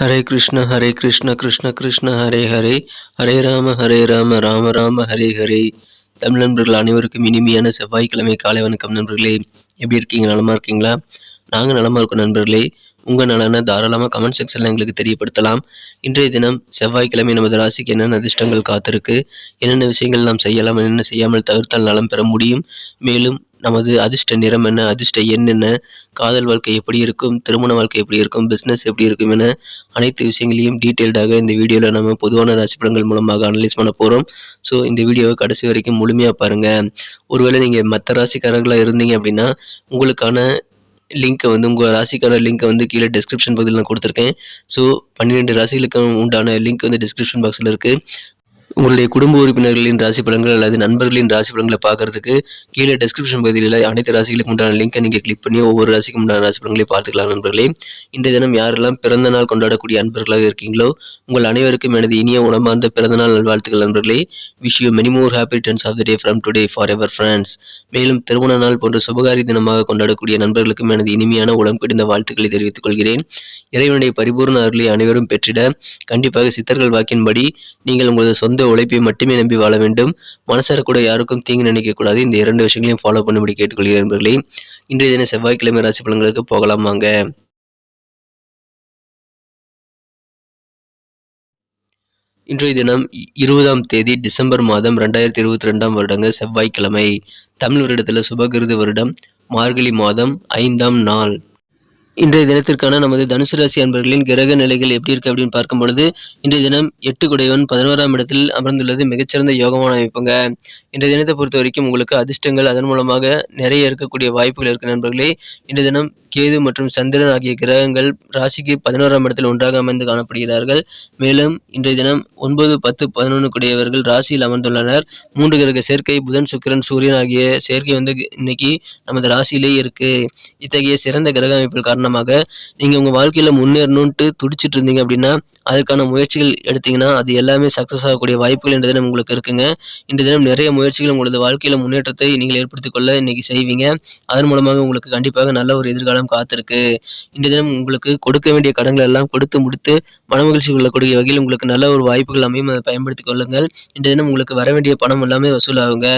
ஹரே கிருஷ்ண ஹரே கிருஷ்ண கிருஷ்ண கிருஷ்ண ஹரே ஹரே. ஹரே ராம ஹரே ராம ராம ராம ஹரே ஹரே. தமிழ் நண்பர்கள் அனைவருக்கும் இனிமையான செவ்வாய்க்கிழமை காலை வணக்கம் நண்பர்களே. எப்படி இருக்கீங்க? நலமா இருக்கீங்களா? நாங்கள் நலமா இருக்கோம் நண்பர்களே. உங்கள் நலனை தாராளமாக கமெண்ட் செக்ஷனில் எங்களுக்கு தெரியப்படுத்தலாம். இன்றைய தினம் செவ்வாய்க்கிழமை நமது ராசிக்கு என்னென்ன அதிர்ஷ்டங்கள் காத்திருக்கு என்னென்ன விஷயங்கள் நாம் செய்யலாம் என்னென்ன செய்யாமல் தவிர்த்தால் நலம் பெற முடியும். மேலும் நமது அதிர்ஷ்ட நிறம் என்ன அதிர்ஷ்ட எண் என்ன காதல் வாழ்க்கை எப்படி இருக்கும் திருமண வாழ்க்கை எப்படி இருக்கும் பிஸ்னஸ் எப்படி இருக்கும் என அனைத்து விஷயங்களையும் டீட்டெயில்டாக இந்த வீடியோவில் நம்ம பொதுவான ராசிப்படங்கள் மூலமாக அனலைஸ் பண்ண போகிறோம் ஸோ இந்த வீடியோவை கடைசி வரைக்கும் முழுமையாக பாருங்கள் ஒருவேளை நீங்கள் மற்ற ராசிக்காரர்களாக இருந்தீங்க அப்படின்னா உங்களுக்கான லிங்க்கை வந்து உங்கள் ராசிக்கான லிங்க்கை வந்து கீழே டிஸ்கிரிப்ஷன் பகுதியில் நான் கொடுத்துருக்கேன். ஸோ பன்னிரெண்டு ராசிகளுக்கு உண்டான லிங்க் வந்து டிஸ்கிரிப்ஷன் பாக்ஸில் இருக்குது உங்களுடைய குடும்ப உறுப்பினர்களின் ராசி பலன்கள் அல்லது நண்பர்களின் ராசி பலன்களை பார்க்கறதுக்கு கீழே டெஸ்கிரிப்ஷன் பகுதியில் அனைத்து ராசிகளுக்கு உண்டான லிங்க்கை நீங்கள் கிளிக் பண்ணி ஒவ்வொரு ராசிக்கு உண்டான ராசி பலன்களை பார்த்துக்கலாம் நண்பர்களே. இந்த தினம் யாரெல்லாம் பிறந்த நாள் கொண்டாடக்கூடிய அன்பர்களாக இருக்கீங்களோ உங்கள் அனைவருக்கும் எனது இனிய உணமார்ந்த பிறந்தநாள் நல்வாழ்த்துக்கள் நண்பர்களே. Wish you many more happy returns of the day from today forever friends மேலும் திருமண நாள் போன்ற சுபகாரி தினமாக கொண்டாடக்கூடிய நண்பர்களுக்கும் எனது இனிமையான உளம் பிடிந்த வாழ்த்துக்களை தெரிவித்துக் கொள்கிறேன். இறைவனுடைய பரிபூர்ண அருளை அனைவரும் பெற்றிட கண்டிப்பாக சித்தர்கள் வாக்கின்படி நீங்கள் உங்களது சொந்த உழைப்பை மட்டுமே நம்பி வாழ வேண்டும். மனசார கூட யாருக்கும் தீங்கு நினைக்கக்கூடாது இந்த இரண்டு விஷயங்களையும் ஃபாலோ பண்ணும்படி கேட்டுக்கொள்கிறேன் நண்பர்களே. இன்றைய தின செவ்வாய்க்கிழமை ராசி பலன்களுக்கு போகலாம் வாங்க. இன்றைய தினம் இருபதாம் தேதி டிசம்பர் மாதம் ரெண்டாயிரத்தி இருபத்தி ரெண்டாம் வருடங்க செவ்வாய்க்கிழமை. தமிழ் வருடத்தில் சுபகிருது வருடம். மார்கழி மாதம் ஐந்தாம் நாள். இன்றைய தினத்திற்கான நமது தனுசு ராசி அன்பர்களின் கிரக நிலைகள் எப்படி இருக்கு அப்படின்னு பார்க்கும் பொழுது இன்றைய தினம் எட்டு குடையவன் பதினோராம் இடத்தில் அமர்ந்துள்ளது மிகச்சிறந்த யோகமான அமைப்புங்க. இன்றைய தினத்தை பொறுத்த வரைக்கும் உங்களுக்கு அதிர்ஷ்டங்கள் அதன் மூலமாக நிறைய இருக்கக்கூடிய வாய்ப்புகள் இருக்கு நண்பர்களே. இன்றைய தினம் கேது மற்றும் சந்திரன் ஆகிய கிரகங்கள் ராசிக்கு பதினோராம் இடத்தில் ஒன்றாக அமைந்து காணப்படுகிறார்கள். மேலும் இன்றைய தினம் ஒன்பது பத்து பதினொன்றுக்குடையவர்கள் ராசியில் அமர்ந்துள்ளனர். மூன்று கிரக சேர்க்கை புதன் சுக்கிரன் சூரியன் ஆகிய சேர்க்கை வந்து இன்னைக்கு நமது ராசியிலேயே இருக்கு. இத்தகைய சிறந்த கிரக அமைப்பில் காரணமாக நீங்கள் உங்கள் வாழ்க்கையில் முன்னேறணுன்ட்டு துடிச்சிட்டு இருந்தீங்க அப்படின்னா அதற்கான முயற்சிகள் எடுத்தீங்கன்னா அது எல்லாமே சக்ஸஸ் ஆகக்கூடிய வாய்ப்புகள் இன்றைய தினம் உங்களுக்கு இருக்குங்க. இன்றைய தினம் நிறைய முயற்சிகள் உங்களது வாழ்க்கையில் முன்னேற்றத்தை நீங்கள் ஏற்படுத்திக் கொள்ள இன்னைக்கு செய்வீங்க. அதன் மூலமாக உங்களுக்கு கண்டிப்பாக நல்ல ஒரு எதிர்காலம் காத்திருக்கு. இன்றைய தினம் உங்களுக்கு கொடுக்க வேண்டிய கடன்கள் எல்லாம் கொடுத்து முடித்து மனமகிழ்ச்சி கொள்ளக்கூடிய வகையில் உங்களுக்கு நல்ல ஒரு வாய்ப்புகள் அமையும். அதை பயன்படுத்திக் கொள்ளுங்கள். இன்றைய தினம் உங்களுக்கு வர வேண்டிய பணம் எல்லாமே வசூலாகுங்க.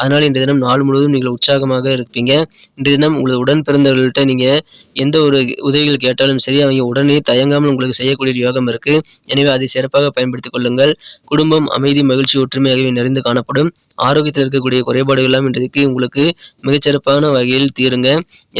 அதனால் இன்றைய தினம் நாள் முழுவதும் நீங்கள் உற்சாகமாக இருப்பீங்க. இன்றைய தினம் உங்களது உடன் பிறந்தவர்கள்ட்ட நீங்கள் எந்த ஒரு உதவிகள் கேட்டாலும் சரி அவங்க உடனே தயங்காமல் உங்களுக்கு செய்யக்கூடிய யோகம் இருக்கு. எனவே அதை சிறப்பாக பயன்படுத்திக் கொள்ளுங்கள். குடும்பம் அமைதி மகிழ்ச்சி ஒற்றுமை ஆகியவை நிறைந்து காணப்படும். ஆரோக்கியத்தில் இருக்கக்கூடிய குறைபாடுகள் எல்லாம் இன்றைக்கு உங்களுக்கு மிகச்சிறப்பான வகையில் தீருங்க.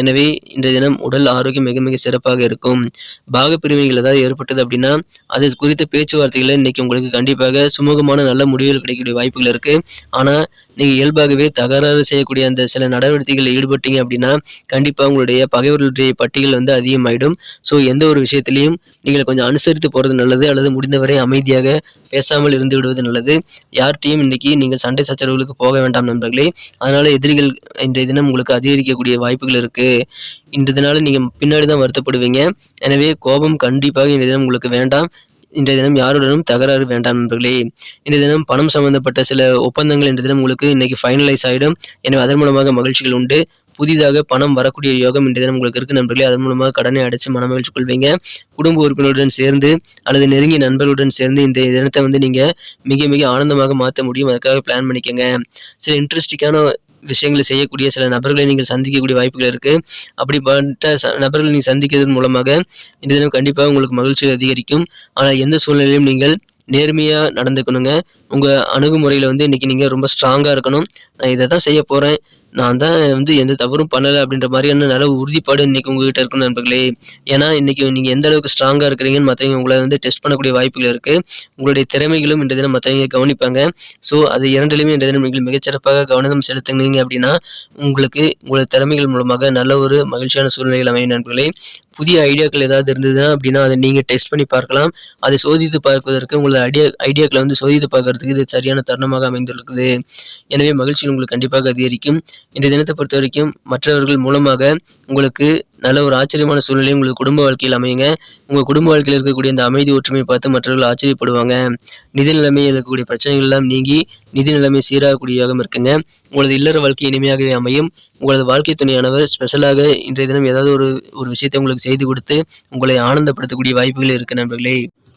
எனவே இன்றைய தினம் உடல் ஆரோக்கியம் மிக மிக சிறப்பாக இருக்கும். பாக பிரிவினைகள் ஏதாவது ஏற்பட்டது அப்படின்னா அது குறித்த பேச்சுவார்த்தைகளை இன்னைக்கு உங்களுக்கு கண்டிப்பாக சுமூகமான நல்ல முடிவுகள் கிடைக்கக்கூடிய வாய்ப்புகள் இருக்கு. ஆனா நீங்க இயல்பாகவே தகராறு செய்யக்கூடிய அந்த சில நடவடிக்கைகளில் ஈடுபட்டீங்க அப்படின்னா கண்டிப்பா உங்களுடைய பகைவர்களுடைய பட்டியல் வந்து அதிகமாயிடும். ஸோ எந்த ஒரு விஷயத்திலையும் நீங்கள் கொஞ்சம் அனுசரித்து போறது நல்லது அல்லது முடிந்தவரை அமைதியாக பேசாமல் இருந்து விடுவது நல்லது. யார்கிட்டையும் இன்னைக்கு நீங்கள் சண்டை சச்சரவுகளுக்கு போக வேண்டாம் நண்பர்களே. அதனால எதிரிகள் இன்றைய தினம் உங்களுக்கு அதிகரிக்கக்கூடிய வாய்ப்புகள் இருக்கு. இன்றைய தினால நீங்க பின்னாடி தான் வருத்தப்படுவீங்க. எனவே கோபம் கண்டிப்பாக இன்றைய தினம் உங்களுக்கு வேண்டாம். இன்றைய தினம் யாருடனும் தகராறு வேண்டாம் நண்பர்களே. இன்றைய தினம் பணம் சம்பந்தப்பட்ட சில ஒப்பந்தங்கள் இன்றைய தினம் உங்களுக்கு இன்னைக்கு ஃபைனலைஸ் ஆகிடும் எனவே அதன் மூலமாக மகிழ்ச்சிகள் உண்டு. புதிதாக பணம் வரக்கூடிய யோகம் இன்றைய தினம் உங்களுக்கு இருக்கு நண்பர்களே. அதன் மூலமாக கடனை அடைச்சு மனமகிழ்ச்சி கொள்வீங்க. குடும்ப உறுப்பினருடன் சேர்ந்து அல்லது நெருங்கிய நண்பர்களுடன் சேர்ந்து இந்த தினத்தை வந்து நீங்கள் மிக மிக ஆனந்தமாக மாற்ற முடியும். அதுக்காக பிளான் பண்ணிக்கோங்க. சில இன்ட்ரெஸ்டிங்கான விஷயங்களை செய்யக்கூடிய சில நபர்களை நீங்கள் சந்திக்கக்கூடிய வாய்ப்புகள் இருக்குது அப்படிப்பட்ட ச- நபர்களை நீங்கள் சந்திக்கிறதன் மூலமாக இந்த தினம் கண்டிப்பாக உங்களுக்கு மகிழ்ச்சி அதிகரிக்கும். ஆனால் எந்த சூழ்நிலையிலும் நீங்கள் நேர்மையாக நடந்துக்கணுங்க. உங்கள் அணுகுமுறையில் வந்து இன்னைக்கு நீங்கள் ரொம்ப ஸ்ட்ராங்காக இருக்கணும். நான் இதை தான் செய்ய போகிறேன் நான் தான் வந்து எந்த தவறும் பண்ணலை அப்படின்ற மாதிரியான நல்ல உறுதிப்பாடு இன்றைக்கி உங்ககிட்ட இருக்கும் நண்பர்களே. ஏன்னா இன்றைக்கி நீங்கள் எந்த அளவுக்கு ஸ்ட்ராங்காக இருக்கிறீங்கன்னு மற்றவங்க உங்களை வந்து டெஸ்ட் பண்ணக்கூடிய வாய்ப்புகள் இருக்குது உங்களுடைய திறமைகளும் இன்றைய தினம் மற்றவங்க கவனிப்பாங்க. ஸோ அது இரண்டிலுமே இன்றைய தினம் நீங்கள் மிகச்சிறப்பாக கவனம் செலுத்துனீங்க அப்படின்னா உங்களுக்கு உங்களோட திறமைகள் மூலமாக நல்ல ஒரு மகிழ்ச்சியான சூழ்நிலைகள் அமையும் நண்பர்களே. புதிய ஐடியாக்கள் ஏதாவது இருந்ததுன்னா அப்படின்னா அதை நீங்கள் டெஸ்ட் பண்ணி பார்க்கலாம். அதை சோதித்து பார்ப்பதற்கு உங்களோட ஐடியா ஐடியாக்களை வந்து சோதித்து பார்க்கறதுக்கு இது சரியான தருணமாக அமைந்திருக்குது. எனவே மகிழ்ச்சி உங்களுக்கு கண்டிப்பாக அதிகரிக்கும். இன்றைய தினத்தை பொறுத்த வரைக்கும் மற்றவர்கள் மூலமாக உங்களுக்கு நல்ல ஒரு ஆச்சரியமான சூழ்நிலை உங்களுக்கு குடும்ப வாழ்க்கையில் அமையுங்க. உங்கள் குடும்ப வாழ்க்கையில் இருக்கக்கூடிய இந்த அமைதி ஒற்றுமையை பார்த்து மற்றவர்கள் ஆச்சரியப்படுவாங்க. நிதி நிலைமையில் இருக்கக்கூடிய பிரச்சனைகள் எல்லாம் நீங்கி நிதி நிலைமை சீராகக்கூடிய இருக்குங்க. உங்களது இல்லற வாழ்க்கை இனிமையாகவே அமையும். உங்களது வாழ்க்கை துணையானவர் ஸ்பெஷலாக இன்றைய தினம் ஏதாவது ஒரு ஒரு விஷயத்தை உங்களுக்கு செய்து கொடுத்து உங்களை ஆனந்தப்படுத்தக்கூடிய வாய்ப்புகள் இருக்கு நண்பர்களே.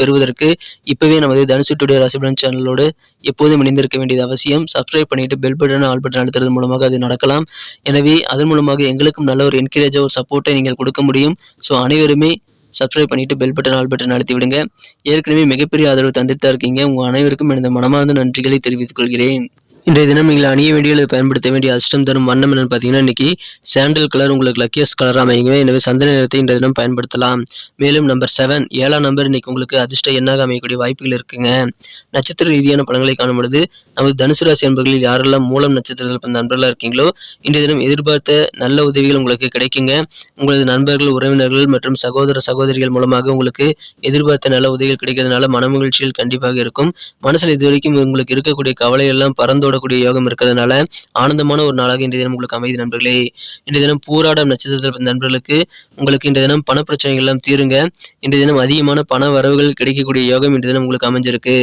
பெறுவதற்கு இப்போவே நமது தனுசு டுடே ராசிபலன் சேனலோடு எப்போதும் இணைந்திருக்க வேண்டியது அவசியம். சப்ஸ்கிரைப் பண்ணிட்டு பெல் பட்டன் ஆல் பட்டன் அழுத்துறது மூலமாக அது நடக்கலாம். எனவே அதன் மூலமாக எங்களுக்கும் நல்ல ஒரு என்கரேஜாக ஒரு சப்போர்ட்டை நீங்கள் கொடுக்க முடியும். ஸோ அனைவருமே சப்ஸ்கிரைப் பண்ணிட்டு பெல் பட்டன் ஆல் பட்டன் அழுத்தி விடுங்க. ஏற்கனவே மிகப்பெரிய ஆதரவு தந்துட்டு தான் இருக்கீங்க. உங்கள் அனைவருக்கும் எனது மனமார்ந்த நன்றிகளை தெரிவித்துக் கொள்கிறேன். இன்றைய தினம் நீங்கள் அணிய வேண்டிய அல்லது பயன்படுத்த வேண்டிய அஷ்டம் தரும் வண்ணம் என்னன்னு பார்த்தீங்கன்னா இன்னைக்கு சாண்டல் கலர் உங்களுக்கு லக்கியஸ்ட் கலர் அமையுங்க. எனவே சந்தன நிறத்தை இன்றைய தினம் பயன்படுத்தலாம். மேலும் நம்பர் செவன் ஏழாம் நம்பர் இன்னைக்கு உங்களுக்கு அதிர்ஷ்ட எண்ணாக அமையக்கூடிய வாய்ப்புகள் இருக்குங்க. நட்சத்திர ரீதியான பலன்களை காணும் பொழுது நமது தனுசு ராசி என்பர்களில் யாரெல்லாம் மூலம் நட்சத்திரத்தில் நண்பர்களாக இருக்கீங்களோ இன்றைய தினம் எதிர்பார்த்த நல்ல உதவிகள் உங்களுக்கு கிடைக்குங்க. உங்களது நண்பர்கள் உறவினர்கள் மற்றும் சகோதர சகோதரிகள் மூலமாக உங்களுக்கு எதிர்பார்த்த நல்ல உதவிகள் கிடைக்கிறதுனால மனமகிழ்ச்சிகள் கண்டிப்பாக இருக்கும். மனசில் இது வரைக்கும் உங்களுக்கு இருக்கக்கூடிய கவலை எல்லாம் பறந்தோட போடக்கூடிய யோகம் இருக்கிறதுனால ஆனந்தமான ஒரு நாளாக இன்றைய தினம் உங்களுக்கு அமைதி நண்பர்களே. இன்றைய தினம் பூராடம் நட்சத்திரத்தில் நண்பர்களுக்கு உங்களுக்கு இன்றைய தினம் பண பிரச்சனைகள் எல்லாம் தீருங்க. இன்றைய தினம் அதிகமான பண வரவுகள் கிடைக்கக்கூடிய யோகம் இன்றைய தினம் உங்களுக்கு அமைஞ்சிருக்கு.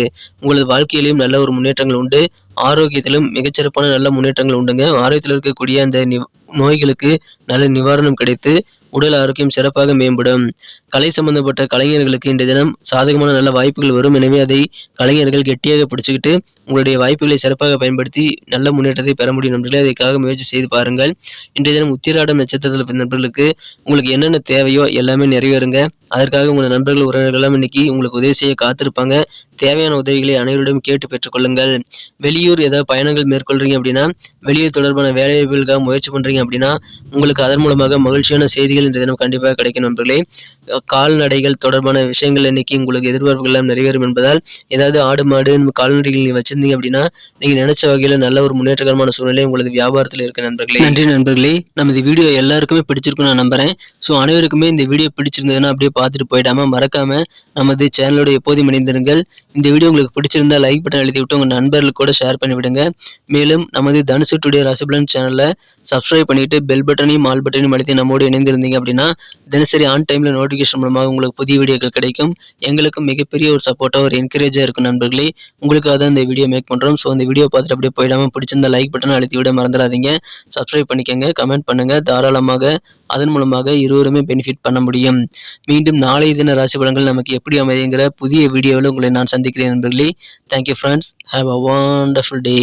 உங்களது வாழ்க்கையிலையும் நல்ல ஒரு முன்னேற்றங்கள் உண்டு. ஆரோக்கியத்திலும் மிகச்சிறப்பான நல்ல முன்னேற்றங்கள் உண்டுங்க. ஆரோக்கியத்தில் இருக்கக்கூடிய அந்த நோய்களுக்கு நல்ல நிவாரணம் கிடைத்து உடல் ஆரோக்கியம் சிறப்பாக மேம்படும். கலை சம்பந்தப்பட்ட கலைஞர்களுக்கு இன்றைய தினம் சாதகமான நல்ல வாய்ப்புகள் வரும். எனவே அதை கலைஞர்கள் கெட்டியாக பிடிச்சிக்கிட்டு உங்களுடைய வாய்ப்புகளை சிறப்பாக பயன்படுத்தி நல்ல முன்னேற்றத்தை பெற முடியும் நண்பர்களே. அதற்காக முயற்சி செய்து பாருங்கள். இன்றைய தினம் உத்திராடம் நட்சத்திரத்தில் நண்பர்களுக்கு உங்களுக்கு என்னென்ன தேவையோ எல்லாமே நிறைவேறுங்க. அதற்காக உங்கள் நண்பர்கள் உறவினர்கள் எல்லாம் இன்னைக்கு உங்களுக்கு உதவி செய்ய காத்திருப்பாங்க. தேவையான உதவிகளை அனைவரிடம் கேட்டு பெற்றுக்கொள்ளுங்கள். வெளியூர் ஏதாவது பயணங்கள் மேற்கொள்றீங்க அப்படின்னா வெளியூர் தொடர்பான வேலைவாய்ப்புகளுக்காக முயற்சி பண்றீங்க அப்படின்னா உங்களுக்கு அதன் மூலமாக மகிழ்ச்சியான செய்திகள் இன்றைய தினம் கண்டிப்பாக கிடைக்கும் நண்பர்களே. கால்நடைகள் தொடர்பான விஷயங்கள் இன்னைக்கு உங்களுக்கு எதிர்பார்ப்புகள் எல்லாம் நிறைவேறும் என்பதால் ஏதாவது ஆடு மாடு கால்நடைகள் நீங்கள் வச்சிருந்தீங்க அப்படின்னா நீங்கள் நினைச்ச வகையில் நல்ல ஒரு முன்னேற்றகரமான சூழ்நிலை உங்களது வியாபாரத்தில் இருக்க நண்பர்களே. நன்றி நண்பர்களே. நமது வீடியோ எல்லாருக்குமே பிடிச்சிருக்கும் நான் நம்புறேன். ஸோ அனைவருக்குமே இந்த வீடியோ பிடிச்சிருந்ததுன்னா அப்படியே பார்த்துட்டு போயிடாம மறக்காம நமது சேனலோட எப்போதும் இணைந்திருங்கள். இந்த வீடியோ உங்களுக்கு பிடிச்சிருந்தா லைக் பட்டன் எழுதி விட்டு உங்கள் நண்பர்களுக்கு கூட ஷேர் பண்ணிவிடுங்க. மேலும் நமது தனுசு டுடே ராசிபலன் சேனலில் சப்ஸ்கிரைப் பண்ணிட்டு பெல் பட்டனையும் ஆல் பட்டனையும் அழுத்தி நம்மோடு இணைந்திருந்தீங்க அப்படின்னா தினசரி ஆன் டைமில் நோட்டிஃபிகேஷன் மூலமாக உங்களுக்கு புதிய வீடியோக்கள் கிடைக்கும். எங்களுக்கும் மிகப்பெரிய ஒரு சப்போர்ட்டாக ஒரு என்கரேஜாக இருக்கும் நண்பர்களே. உங்களுக்காக தான் இந்த வீடியோ மேக் பண்ணுறோம் ஸோ இந்த வீடியோ பார்த்துட்டு அப்படியே போயிடாமல் பிடிச்சிருந்த லைக் பட்டனை அழுத்தி விட மறந்துடாதீங்க. சப்ஸ்கிரைப் பண்ணிக்கோங்க கமெண்ட் பண்ணுங்கள் தாராளமாக அதன் மூலமாக இருவருமே பெனிஃபிட் பண்ண முடியும். மீண்டும் நாளைய தின ராசி பலன்கள் நமக்கு எப்படி அமைதிங்கிற புதிய வீடியோவில் உங்களை நான் சந்திக்கிறேன் நண்பர்களே. Thank you friends have a wonderful day